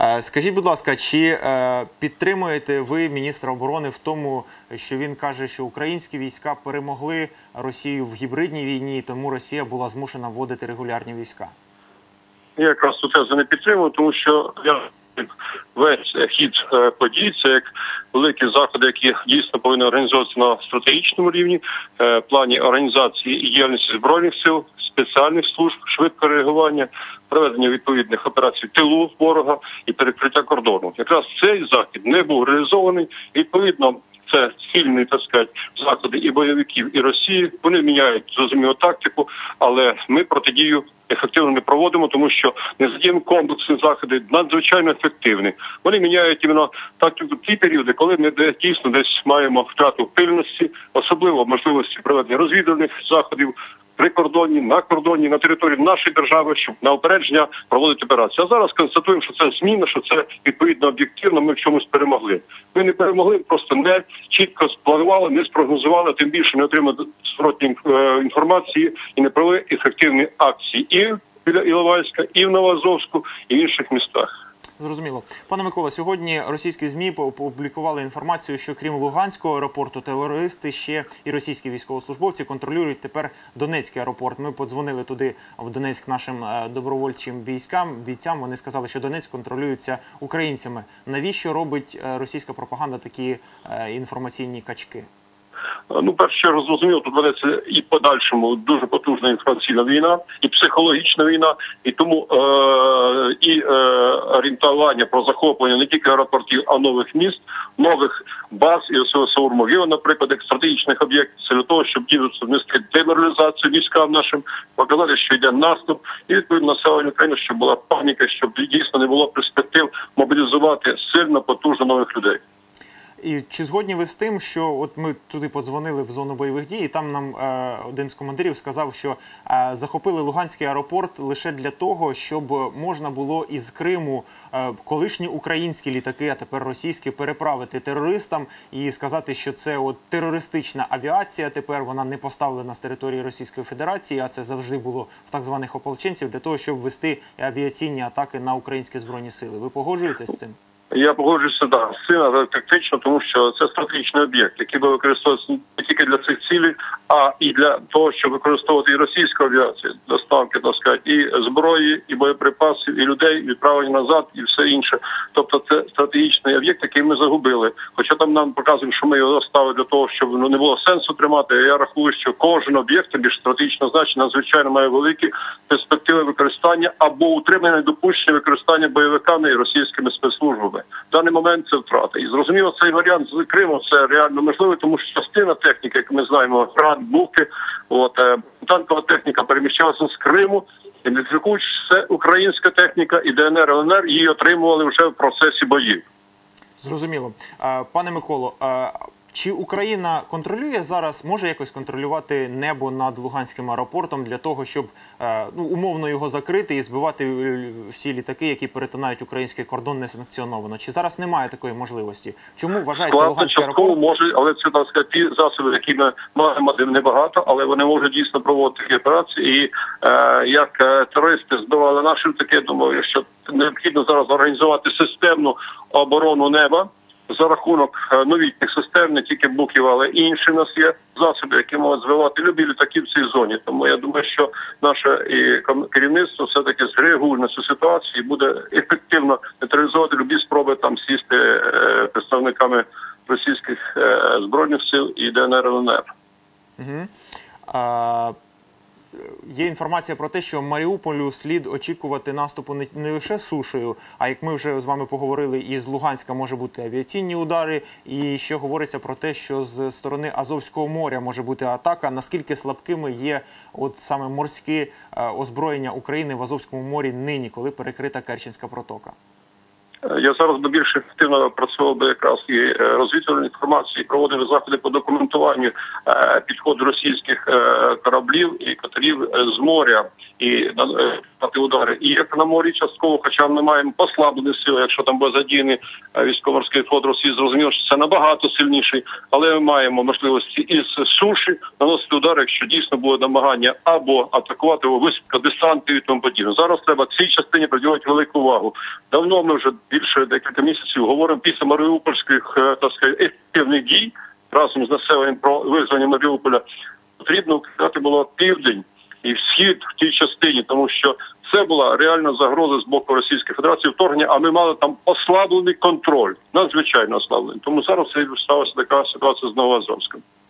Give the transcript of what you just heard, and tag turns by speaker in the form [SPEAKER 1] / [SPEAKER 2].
[SPEAKER 1] Е, Скажіть, будь ласка, чи е, підтримуєте ви міністра оборони в тому, що він каже, що українські війська перемогли Росію в гібридній війні, тому Росія була змушена вводити регулярні війська?
[SPEAKER 2] Я якраз цю тезу не підтримую, тому що я весь хід е, подій це як великі заходи, які дійсно повинні організовуватися на стратегічному рівні, плані організації і діяльності збройних сил, спеціальних служб, швидкого реагування, проведення відповідних операцій тилу ворога і перекриття кордону. Якраз цей захід не був реалізований. Відповідно, це спільні так сказати, заходи і бойовиків, і Росії. Вони міняють зрозуміло тактику, але ми протидію ефективно не проводимо, тому що не задіємо комплексні заходи надзвичайно ефективні. Вони міняють іменно тактику ті періоди, коли ми де- дійсно десь маємо втрату пильності, особливо можливості проведення розвідувальних заходів. При кордоні, на кордоні, на території нашої держави, щоб на опередження проводити операції. А зараз констатуємо, що це зміна, що це відповідно об'єктивно. Ми в чомусь перемогли. Ми не перемогли, просто не чітко спланували, не спрогнозували, тим більше не отримали зворотні е, інформації і не провели ефективні акції і біля Іловайська, і в Новоазовську, і в інших містах.
[SPEAKER 1] Зрозуміло, пане Микола. Сьогодні російські змі опублікували інформацію, що крім Луганського аеропорту, терористи ще і російські військовослужбовці контролюють тепер Донецький аеропорт. Ми подзвонили туди в Донецьк нашим е, добровольчим військам. Бійцям вони сказали, що Донецьк контролюється українцями. Навіщо робить е, російська пропаганда такі е, інформаційні качки?
[SPEAKER 2] Ну, першу чергу зрозуміло, тут ведеться і подальшому дуже потужна інформаційна війна, і психологічна війна, і тому е- і е- орієнтування про захоплення не тільки аеропортів, а нових міст, нових баз і ось наприклад, як стратегічних об'єктів, для того, щоб дійсно внести деморалізацію військам нашим, показати, що йде наступ, і відповідно населення України, щоб була паніка, щоб дійсно не було перспектив мобілізувати сильно потужно нових людей.
[SPEAKER 1] І чи згодні ви з тим, що от ми туди подзвонили в зону бойових дій, і там нам е, один з командирів сказав, що е, захопили Луганський аеропорт лише для того, щоб можна було із Криму е, колишні українські літаки, а тепер російські, переправити терористам і сказати, що це от терористична авіація. Тепер вона не поставлена з території Російської Федерації, а це завжди було в так званих ополченців для того, щоб вести авіаційні атаки на українські збройні сили. Ви погоджуєтеся з цим?
[SPEAKER 2] Я погоджуюся да, з цим але тактично, тому що це стратегічний об'єкт, який би використовувався не тільки для цих цілей, а і для того, щоб використовувати і російську авіацію, доставки так сказати, і зброї, і боєприпасів, і людей, відправлення назад, і все інше. Тобто, це стратегічний об'єкт, який ми загубили. Хоча там нам показують, що ми його ставили для того, щоб ну не було сенсу тримати. Я рахую, що кожен об'єкт більш стратегічно значення надзвичайно має великі перспективи використання або утримання допущення використання бойовиками і російськими спецслужбами. В даний момент це втрата. І зрозуміло, цей варіант з Криму це реально можливо, тому що частина техніки, як ми знаємо, град, буки, от е, танкова техніка переміщалася з Криму. Ідентифікуючи, це українська техніка і ДНР ЛНР її отримували вже в процесі боїв.
[SPEAKER 1] Зрозуміло, пане Миколо. Чи Україна контролює зараз, може якось контролювати небо над Луганським аеропортом для того, щоб е, ну умовно його закрити і збивати е, всі літаки, які перетинають український кордон несанкціоновано? Чи зараз немає такої можливості? Чому вважається
[SPEAKER 2] Складно
[SPEAKER 1] Луганський аеропорт?
[SPEAKER 2] може, але це так сказати, ті засоби, які ми маємо небагато, але вони можуть дійсно проводити такі операції. І е, як е, терористи збивали наші літаки, думаю, що необхідно зараз організувати системну оборону неба. За рахунок е, новітніх систем, не тільки буків, але і інші в нас є засоби, які можуть збивати любі літаки в цій зоні. Тому я думаю, що наше і керівництво все таки зреагує на цю ситуацію і буде ефективно нейтралізувати любі спроби там сісти е, представниками російських е, збройних сил і ДНР ЛНР.
[SPEAKER 1] Угу. А, є інформація про те, що Маріуполю слід очікувати наступу не, лише сушею, а як ми вже з вами поговорили, із Луганська може бути авіаційні удари. І ще говориться про те, що з сторони Азовського моря може бути атака. Наскільки слабкими є от саме морські е, озброєння України в Азовському морі нині, коли перекрита Керченська протока?
[SPEAKER 2] Е, Я зараз би більш ефективно працював би якраз і е, розвідувальну інформацію, проводив заходи по документуванню е, підходу російських кораблів і катерів з моря. І дати удари. І як на морі частково, хоча ми маємо послаблені сили, якщо там буде задіяний е, військово-морський флот Росії, зрозуміло, що це набагато сильніший, але ми маємо можливості із суші наносити удари, якщо дійсно буде намагання або атакувати висадка десантів і тому подібне. Зараз треба цій частині приділити велику увагу. Давно ми вже більше декілька місяців говоримо після Маріупольських е, так ефективних дій разом з населенням про визвання Маріуполя. Потрібно вказати було південь і схід в тій частині, тому що це була реальна загроза з боку Російської Федерації вторгнення. А ми мали там ослаблений контроль, надзвичайно ослаблений. Тому зараз це сталася така ситуація з Новоазовськом.